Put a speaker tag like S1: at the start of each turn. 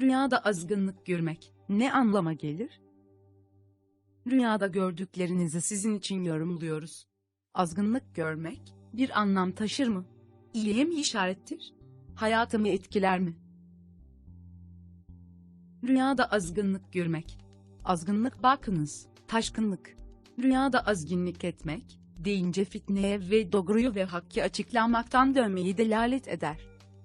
S1: Rüyada azgınlık görmek ne anlama gelir? Rüyada gördüklerinizi sizin için yorumluyoruz. Azgınlık görmek bir anlam taşır mı? İyiye mi işarettir? Hayatımı etkiler mi? Rüyada azgınlık görmek. Azgınlık bakınız, taşkınlık. Rüyada azginlik etmek, deyince fitneye ve doğruyu ve hakkı açıklamaktan dönmeyi delalet eder.